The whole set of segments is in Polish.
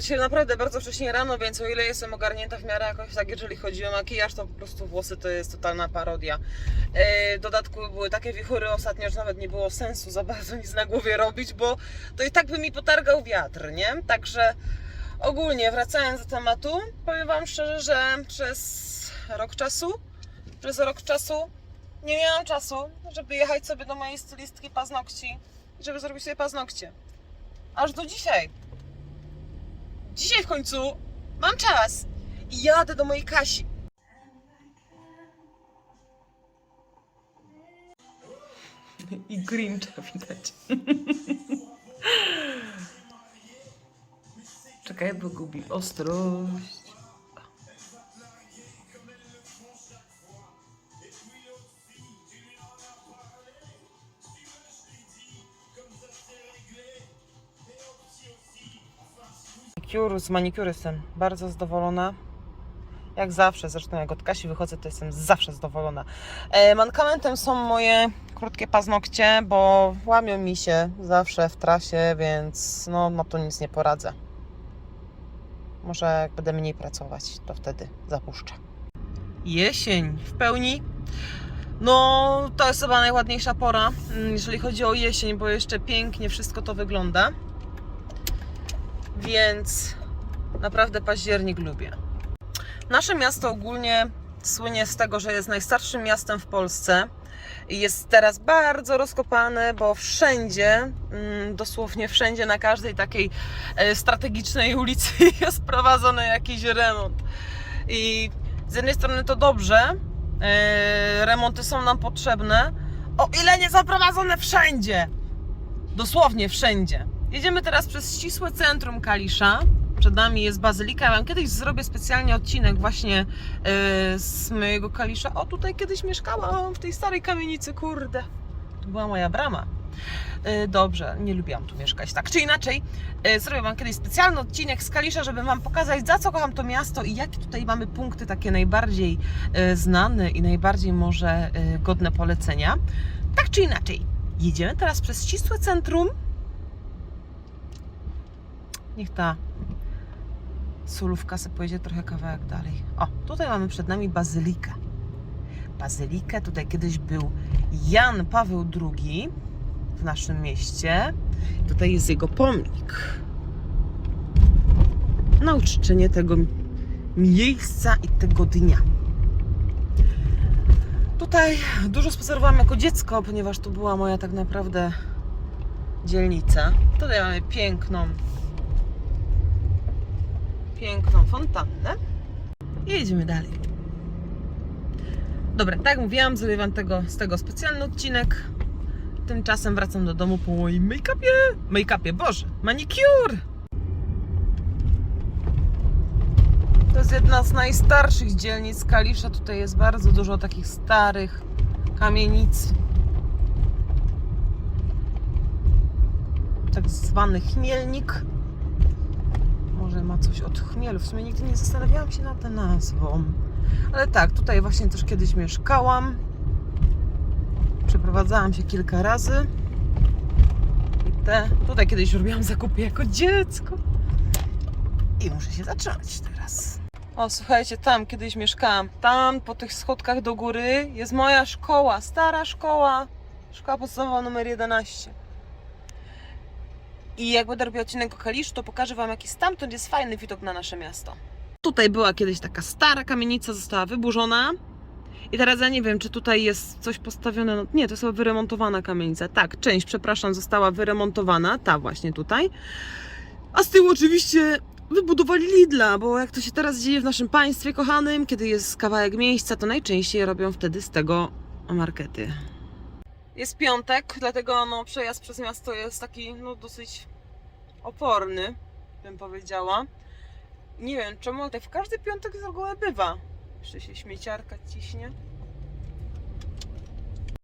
Dzisiaj naprawdę bardzo wcześnie rano, więc o ile jestem ogarnięta w miarę jakoś tak, jeżeli chodzi o makijaż, to po prostu włosy to jest totalna parodia. E, W dodatku były takie wichury ostatnio, że nawet nie było sensu za bardzo nic na głowie robić, bo to i tak by mi potargał wiatr, nie? Także ogólnie wracając do tematu, powiem Wam szczerze, że przez rok czasu, przez rok czasu nie miałam czasu, żeby jechać sobie do mojej stylistki paznokci, żeby zrobić sobie paznokcie. Aż do dzisiaj. Dzisiaj w końcu mam czas i jadę do mojej Kasi. I Grincha widać. Czekaj, bo gubi ostrość. Manicure z manikury jestem bardzo zadowolona. Jak zawsze, zresztą jak od Kasi wychodzę, to jestem zawsze zadowolona. E, mankamentem są moje krótkie paznokcie, bo łamią mi się zawsze w trasie, więc no, na to nic nie poradzę. Może jak będę mniej pracować, to wtedy zapuszczę. Jesień w pełni. No, to jest chyba najładniejsza pora, mm, jeżeli chodzi o jesień, bo jeszcze pięknie wszystko to wygląda. Więc naprawdę październik lubię. Nasze miasto ogólnie słynie z tego, że jest najstarszym miastem w Polsce jest teraz bardzo rozkopane, bo wszędzie, mm, dosłownie wszędzie, na każdej takiej e, strategicznej ulicy jest prowadzony jakiś remont. I z jednej strony to dobrze, e, remonty są nam potrzebne, o ile nie są prowadzone wszędzie. Dosłownie wszędzie. Jedziemy teraz przez ścisłe centrum Kalisza. Przed nami jest bazylika. Ja wam kiedyś zrobię specjalnie odcinek właśnie yy, z mojego Kalisza. O, tutaj kiedyś mieszkałam w tej starej kamienicy, kurde. To była moja brama. Yy, dobrze, nie lubiłam tu mieszkać. Tak czy inaczej, yy, zrobię wam kiedyś specjalny odcinek z Kalisza, żeby wam pokazać, za co kocham to miasto i jakie tutaj mamy punkty takie najbardziej znane i najbardziej może godne polecenia. Tak czy inaczej, jedziemy teraz przez ścisłe centrum Niech ta sulówka sobie pojedzie trochę kawałek dalej. O, tutaj mamy przed nami bazylikę. Bazylikę, tutaj kiedyś był Jan Paweł II w naszym mieście. Tutaj jest jego pomnik. Na uczczenie tego miejsca i tego dnia. Tutaj dużo spacerowałam jako dziecko, ponieważ to była moja tak naprawdę dzielnica. Tutaj mamy piękną piękną fontannę i jedziemy dalej. Dobra, tak mówiłam, zrobię Wam tego, z tego specjalny odcinek. Tymczasem wracam do domu po moim make-upie. Make-upie, Boże, manicure! To jest jedna z najstarszych dzielnic Kalisza. Tutaj jest bardzo dużo takich starych kamienic. Tak zwany chmielnik może ma coś od chmielu. W sumie nigdy nie zastanawiałam się nad nazwą. Ale tak, tutaj właśnie też kiedyś mieszkałam. Przeprowadzałam się kilka razy. I te, tutaj kiedyś robiłam zakupy jako dziecko. I muszę się zatrzymać teraz. O, słuchajcie, tam kiedyś mieszkałam. Tam po tych schodkach do góry jest moja szkoła, stara szkoła. Szkoła podstawowa numer 11. I jak będę robiła odcinek o Kaliszu, to pokażę Wam, jaki stamtąd jest fajny widok na nasze miasto. Tutaj była kiedyś taka stara kamienica, została wyburzona. I teraz ja nie wiem, czy tutaj jest coś postawione. No, nie, to jest chyba wyremontowana kamienica. Tak, część, przepraszam, została wyremontowana. Ta właśnie tutaj. A z tyłu oczywiście wybudowali Lidla, bo jak to się teraz dzieje w naszym państwie kochanym, kiedy jest kawałek miejsca, to najczęściej robią wtedy z tego markety. Jest piątek, dlatego no, przejazd przez miasto jest taki no, dosyć oporny, bym powiedziała. Nie wiem czemu, tak w każdy piątek z reguły bywa. Jeszcze się śmieciarka ciśnie.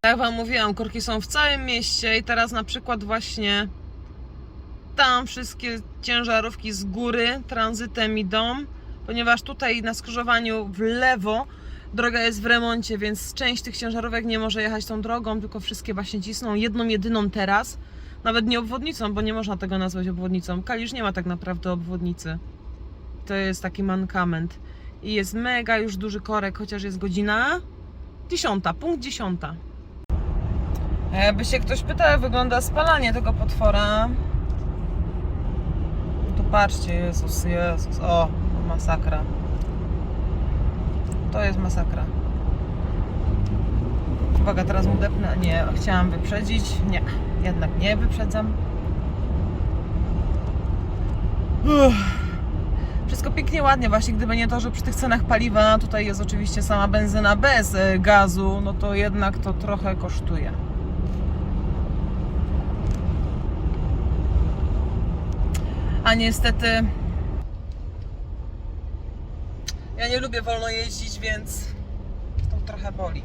Tak Wam mówiłam, korki są w całym mieście i teraz na przykład właśnie tam wszystkie ciężarówki z góry tranzytem idą, ponieważ tutaj na skrzyżowaniu w lewo droga jest w remoncie, więc część tych ciężarówek nie może jechać tą drogą, tylko wszystkie właśnie cisną jedną, jedyną teraz. Nawet nie obwodnicą, bo nie można tego nazwać obwodnicą. Kalisz nie ma tak naprawdę obwodnicy. To jest taki mankament. I jest mega już duży korek, chociaż jest godzina dziesiąta, punkt dziesiąta. A Jakby się ktoś pytał, jak wygląda spalanie tego potwora, to patrzcie, Jezus, Jezus, o, masakra. To jest masakra. Uwaga, teraz mu depnę. Nie, chciałam wyprzedzić. Nie, jednak nie wyprzedzam. Uff. Wszystko pięknie, ładnie, właśnie gdyby nie to, że przy tych cenach paliwa tutaj jest oczywiście sama benzyna bez e, gazu, no to jednak to trochę kosztuje. A niestety ja nie lubię wolno jeździć, więc to trochę boli.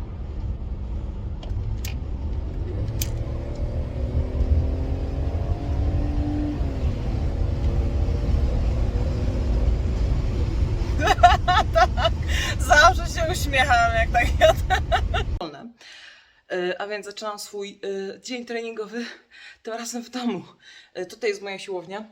Zawsze się uśmiecham, jak tak jadę. Y, A więc zaczynam swój y, dzień treningowy, tym razem w domu. Y, Tutaj jest moja siłownia.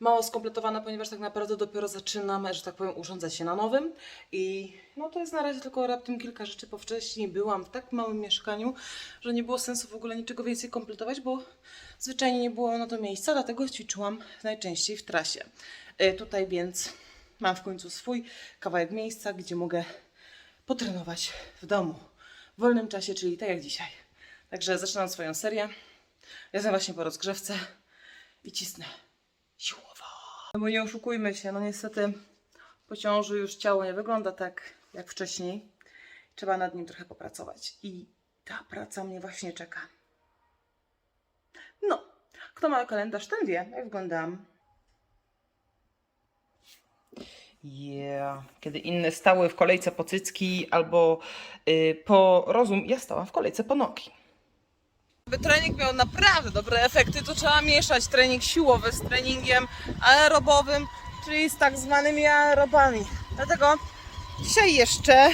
Mało skompletowana, ponieważ tak naprawdę dopiero zaczynam, że tak powiem, urządzać się na nowym. I no to jest na razie tylko raptem kilka rzeczy, bo wcześniej byłam w tak małym mieszkaniu, że nie było sensu w ogóle niczego więcej kompletować, bo zwyczajnie nie było na to miejsca, dlatego ćwiczyłam najczęściej w trasie. Y, Tutaj więc mam w końcu swój kawałek miejsca, gdzie mogę potrenować w domu, w wolnym czasie, czyli tak jak dzisiaj. Także zaczynam swoją serię. Jestem właśnie po rozgrzewce i cisnę siłowo. No bo nie oszukujmy się, no niestety po ciąży już ciało nie wygląda tak jak wcześniej. Trzeba nad nim trochę popracować i ta praca mnie właśnie czeka. No, kto ma kalendarz, ten wie, jak wyglądam. Yeah. Kiedy inne stały w kolejce po cycki albo y, po rozum, ja stałam w kolejce po nogi. Aby trening miał naprawdę dobre efekty, to trzeba mieszać trening siłowy z treningiem aerobowym, czyli z tak zwanymi aerobami. Dlatego dzisiaj jeszcze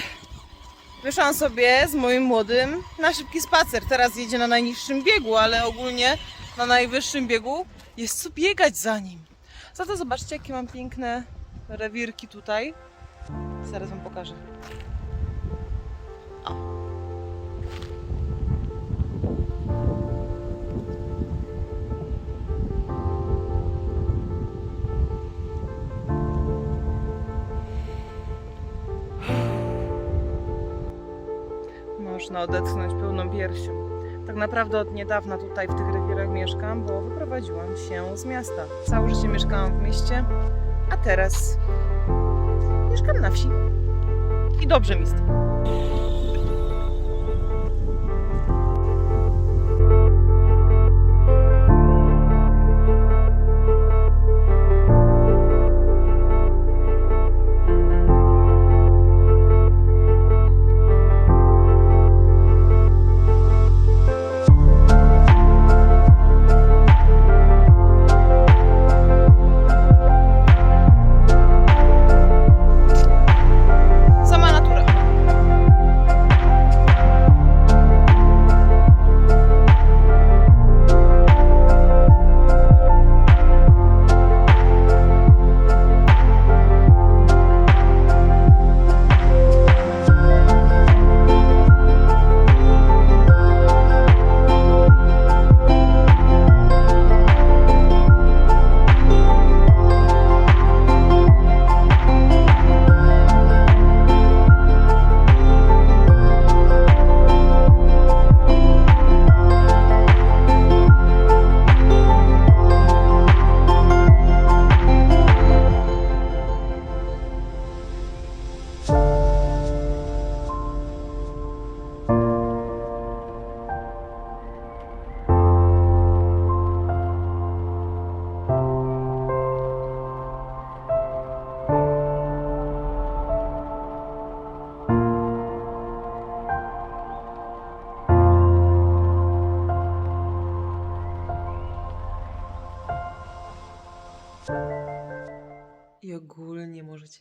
wyszłam sobie z moim młodym na szybki spacer. Teraz jedzie na najniższym biegu, ale ogólnie na najwyższym biegu jest co biegać za nim. Za to zobaczcie, jakie mam piękne rewirki tutaj. Zaraz Wam pokażę. O. Można odetchnąć pełną piersią. Tak naprawdę od niedawna tutaj w tych rewirach mieszkam, bo wyprowadziłam się z miasta. Całe życie mieszkałam w mieście, a teraz mieszkam na wsi. I dobrze mi z tym.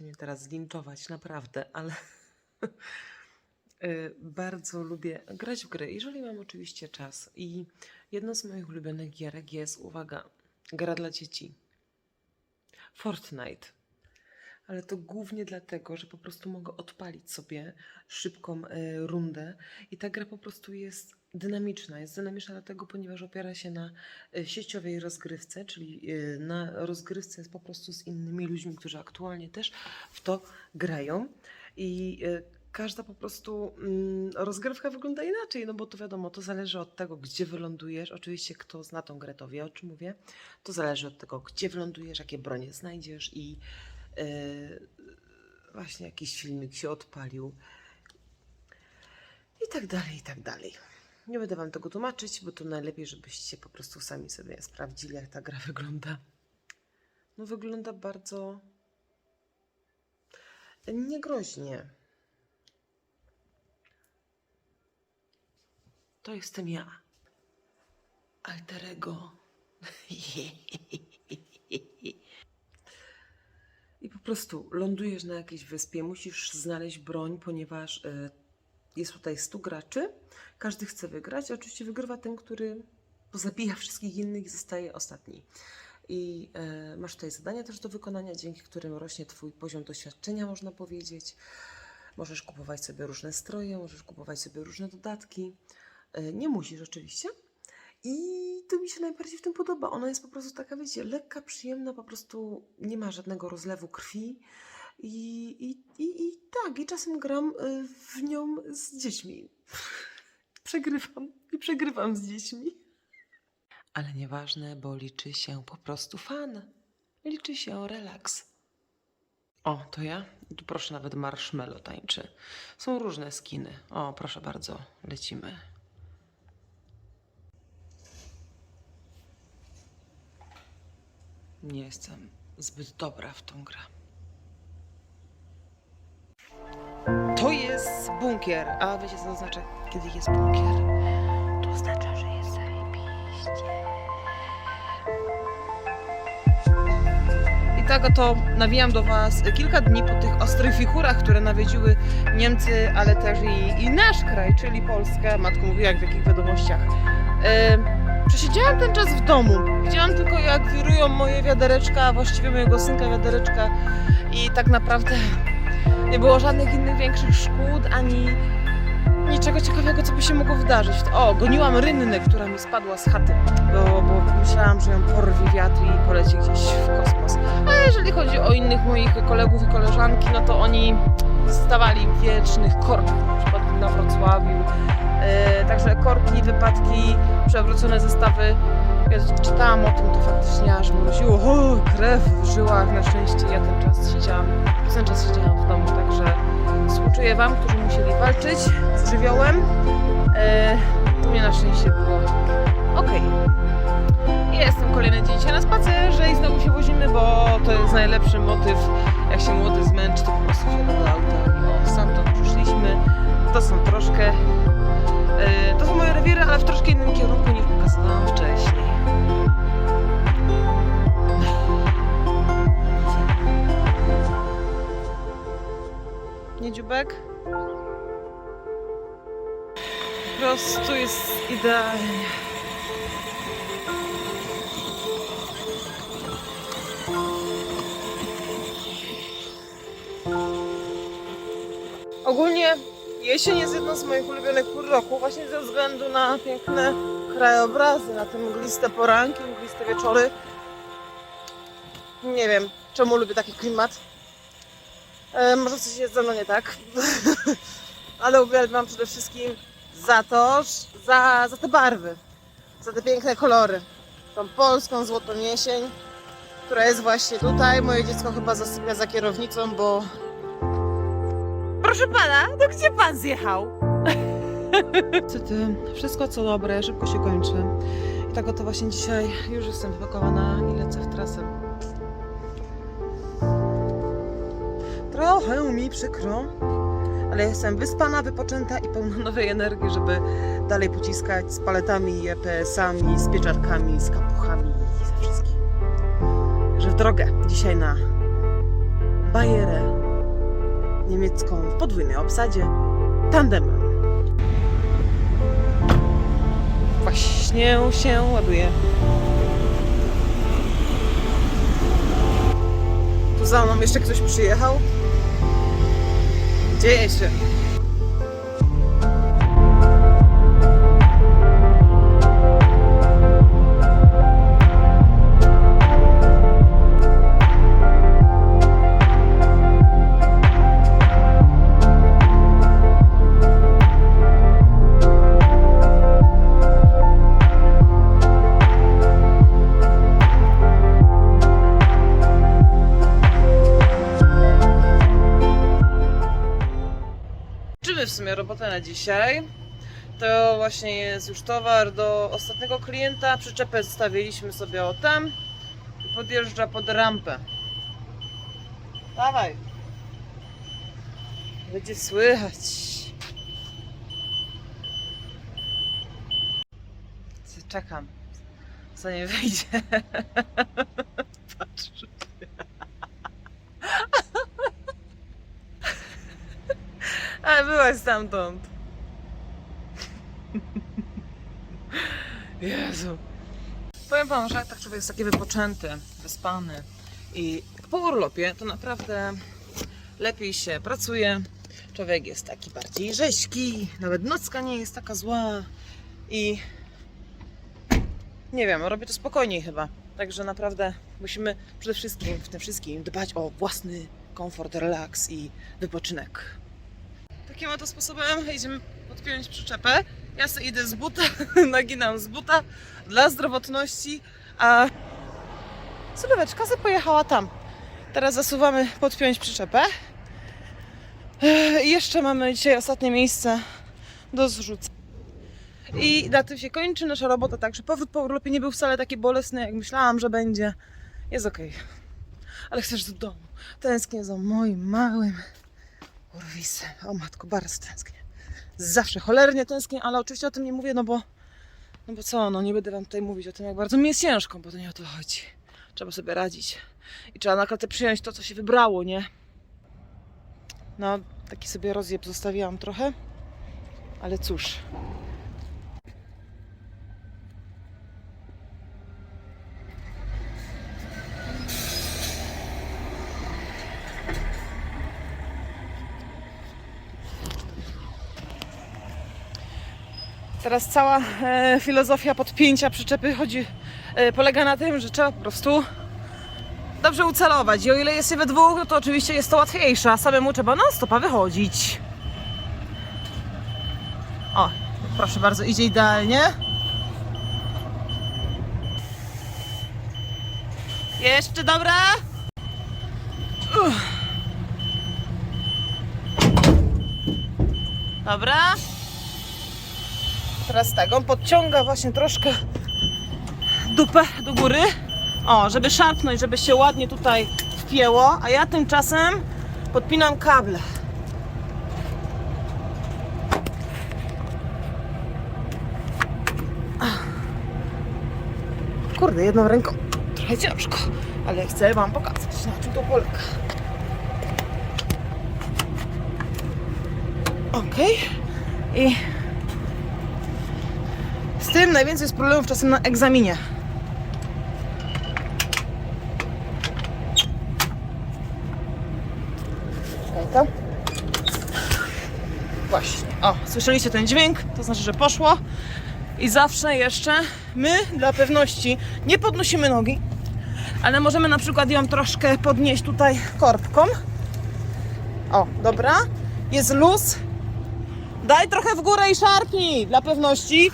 Mnie teraz zlinczować, naprawdę, ale Y, Bardzo lubię grać w gry, jeżeli mam oczywiście czas. I jedną z moich ulubionych gierek jest, uwaga, gra dla dzieci. Fortnite. Ale to głównie dlatego, że po prostu mogę odpalić sobie szybką e, rundę i ta gra po prostu jest dynamiczna. Jest dynamiczna dlatego, ponieważ opiera się na e, sieciowej rozgrywce, czyli e, na rozgrywce po prostu z innymi ludźmi, którzy aktualnie też w to grają. I e, każda po prostu mm, rozgrywka wygląda inaczej, no bo to wiadomo, to zależy od tego, gdzie wylądujesz. Oczywiście, kto zna tą grę, to wie o czym mówię. To zależy od tego, gdzie wylądujesz, jakie bronie znajdziesz i e, właśnie jakiś filmik się odpalił. I tak dalej, i tak dalej. Nie będę wam tego tłumaczyć, bo to najlepiej, żebyście po prostu sami sobie sprawdzili, jak ta gra wygląda. No wygląda bardzo niegroźnie. To jestem ja. Alterego. I po prostu lądujesz na jakiejś wyspie, musisz znaleźć broń, ponieważ y, jest tutaj 100 graczy. Każdy chce wygrać. Oczywiście wygrywa ten, który zabija wszystkich innych i zostaje ostatni. I e, masz tutaj zadania też do wykonania, dzięki którym rośnie Twój poziom doświadczenia, można powiedzieć. Możesz kupować sobie różne stroje, możesz kupować sobie różne dodatki. E, nie musisz oczywiście. I to mi się najbardziej w tym podoba. Ona jest po prostu taka, wiecie, lekka, przyjemna, po prostu nie ma żadnego rozlewu krwi. I, i, i, i tak, i czasem gram y, w nią z dziećmi. Przegrywam i przegrywam z dziećmi. Ale nieważne, bo liczy się po prostu fan. Liczy się relaks. O, to ja? Tu proszę, nawet marshmallow tańczy. Są różne skiny. O, proszę bardzo, lecimy. Nie jestem zbyt dobra w tą grę. To jest bunkier. A wiecie co to oznacza, kiedy jest bunkier? To oznacza, że jest zajebiście. I tak oto nawijam do Was kilka dni po tych ostrych wichurach, które nawiedziły Niemcy, ale też i, i nasz kraj, czyli Polskę. Matko mówiła, jak w jakich wiadomościach. Yy, Przesiedziałam ten czas w domu. Widziałam tylko, jak wirują moje wiadereczka, a właściwie mojego synka wiadereczka. I tak naprawdę nie było żadnych innych większych szkód, ani niczego ciekawego, co by się mogło wydarzyć. O, goniłam rynnę, która mi spadła z chaty, bo, bo myślałam, że ją porwie wiatr i poleci gdzieś w kosmos. A jeżeli chodzi o innych moich kolegów i koleżanki, no to oni stawali wiecznych korkach, na przykład na Wrocławiu. E, także korki, wypadki, przewrócone zestawy. Ja czytałam o tym, to faktycznie aż mroziło. O, krew w żyłach. Na szczęście ja ten czas siedziałam, ten czas siedziałam w domu, także współczuję Wam, którzy musieli walczyć z żywiołem. E, mnie na szczęście było okej. I Jestem kolejny dzień dzisiaj na spacerze i znowu się wozimy, bo to jest najlepszy motyw. Jak się młody zmęczy, to po prostu wsiada do auta i o, stamtąd przyszliśmy. To są troszkę e, to są moje rewiry, ale w troszkę innym kierunku niż pokazywałam wcześniej. Dziubek? Po prostu jest idealnie. Ogólnie Jesień jest jedną z moich ulubionych pór roku, właśnie ze względu na piękne krajobrazy, na te mgliste poranki, mgliste wieczory. Nie wiem, czemu lubię taki klimat. E, może coś jest ze mną nie tak, ale uwielbiam przede wszystkim za to, za, za te barwy, za te piękne kolory. Tą polską złotą jesień, która jest właśnie tutaj. Moje dziecko chyba zasypia za kierownicą, bo Proszę pana, no gdzie pan zjechał? Niestety, wszystko co dobre szybko się kończy. I tak oto właśnie dzisiaj już jestem wypakowana i lecę w trasę. Trochę mi przykro, ale jestem wyspana, wypoczęta i pełna nowej energii, żeby dalej pociskać z paletami, EPS-ami, z pieczarkami, z kapuchami i ze wszystkim. Że w drogę dzisiaj na Bajerę niemiecką w podwójnej obsadzie tandemem. Właśnie się ładuje. Za mną jeszcze ktoś przyjechał. Dzieje się. Sumie robotę na dzisiaj. To właśnie jest już towar do ostatniego klienta. Przyczepę stawiliśmy sobie o tam i podjeżdża pod rampę. Dawaj. Będzie słychać. Czekam. Zanim wyjdzie. Patrz. Ale byłaś stamtąd. Jezu. Powiem wam, że jak tak człowiek jest taki wypoczęty, wyspany i po urlopie, to naprawdę lepiej się pracuje. Człowiek jest taki bardziej rzeźki, nawet nocka nie jest taka zła i nie wiem, robię to spokojniej chyba. Także naprawdę musimy przede wszystkim w tym wszystkim dbać o własny komfort, relaks i wypoczynek. Takim oto sposobem idziemy podpiąć przyczepę. Ja sobie idę z buta, naginam z buta dla zdrowotności, a Sylweczka sobie pojechała tam. Teraz zasuwamy podpiąć przyczepę. I jeszcze mamy dzisiaj ostatnie miejsce do zrzucenia. I na tym się kończy nasza robota, także powrót po urlopie nie był wcale taki bolesny, jak myślałam, że będzie. Jest okej. Ale chcesz do domu. Tęsknię za moim małym Urwisem. O matko, bardzo tęsknię. Zawsze cholernie tęsknię, ale oczywiście o tym nie mówię, no bo no bo co, no nie będę wam tutaj mówić o tym, jak bardzo mi jest ciężko, bo to nie o to chodzi. Trzeba sobie radzić. I trzeba na klatę przyjąć to, co się wybrało, nie? No, taki sobie rozjeb zostawiłam trochę, ale cóż. Teraz cała e, filozofia podpięcia przyczepy chodzi, e, polega na tym, że trzeba po prostu dobrze ucelować. I o ile jest się we dwóch, no to oczywiście jest to łatwiejsze, a samemu trzeba non stopa wychodzić. O, proszę bardzo, idzie idealnie. Jeszcze dobra? Uff. Dobra. Teraz tak, on podciąga właśnie troszkę dupę do góry. O, żeby szarpnąć, żeby się ładnie tutaj wpięło, a ja tymczasem podpinam kable. Kurde, jedną ręką trochę ciężko, ale chcę Wam pokazać, na czym to polega. Okej. I z tym najwięcej jest problemów czasem na egzaminie. Czekaj to. Właśnie. O, słyszeliście ten dźwięk? To znaczy, że poszło. I zawsze jeszcze my dla pewności nie podnosimy nogi, ale możemy na przykład ją troszkę podnieść tutaj korbką. O, dobra. Jest luz. Daj trochę w górę i szarpnij dla pewności.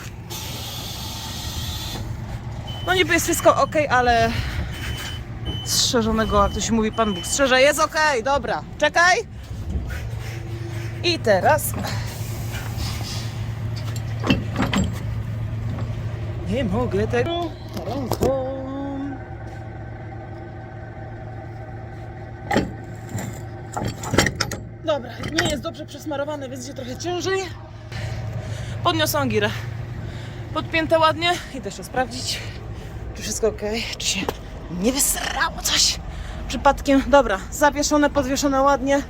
No niby jest wszystko ok, ale strzeżonego, jak to się mówi, Pan Bóg strzeże. Jest ok, dobra. Czekaj. I teraz... Nie mogę tego ręką. Dobra, nie jest dobrze przesmarowane, więc idzie trochę ciężej. Podniosłam girę. Podpięte ładnie. Idę jeszcze sprawdzić, czy wszystko ok, czy się nie wysrało coś przypadkiem. Dobra, zawieszone, podwieszone ładnie.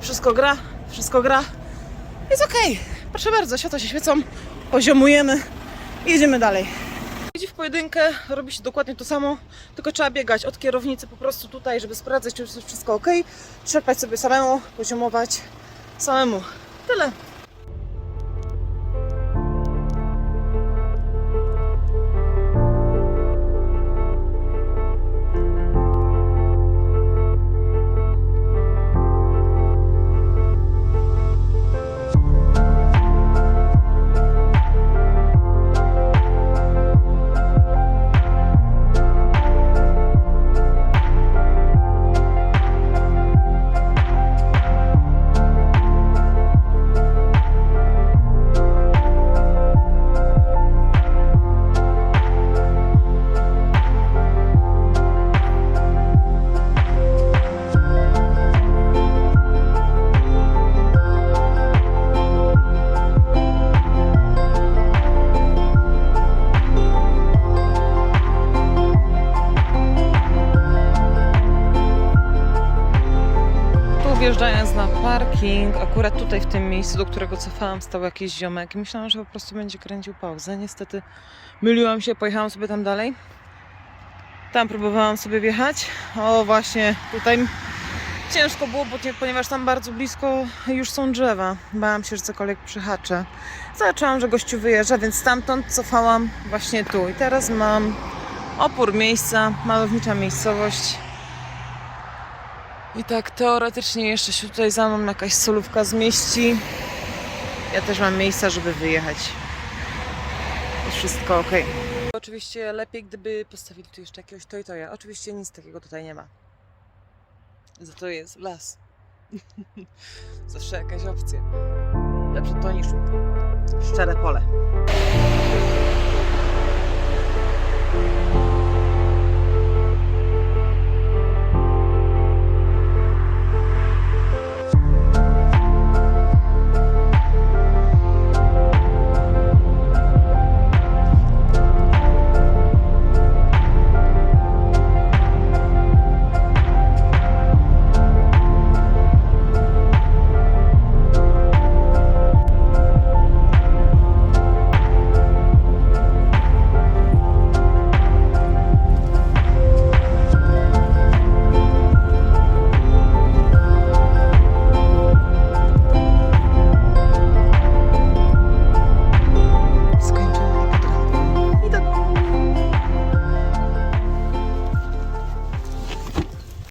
Wszystko gra, wszystko gra. Jest okej. Proszę bardzo, światła się świecą, poziomujemy i jedziemy dalej. Jedzie w pojedynkę, robi się dokładnie to samo, tylko trzeba biegać od kierownicy po prostu tutaj, żeby sprawdzać, czy jest wszystko ok, trzepać sobie samemu, poziomować samemu. Tyle. Akurat tutaj w tym miejscu, do którego cofałam, stał jakiś ziomek i myślałam, że po prostu będzie kręcił pauzę. Niestety myliłam się, pojechałam sobie tam dalej. Tam próbowałam sobie wjechać. O, właśnie tutaj ciężko było, ponieważ tam bardzo blisko już są drzewa. Bałam się, że cokolwiek przyhaczę. Zaczęłam, że gościu wyjeżdża, więc stamtąd cofałam właśnie tu. I teraz mam opór miejsca, malownicza miejscowość. I tak teoretycznie jeszcze się tutaj za mną jakaś solówka zmieści. Ja też mam miejsca, żeby wyjechać. Jest wszystko ok. Oczywiście lepiej, gdyby postawili tu jeszcze jakiegoś toja. Oczywiście nic takiego tutaj nie ma. Za to jest las. Zawsze jakaś opcja. Lepsze to niż szczere pole.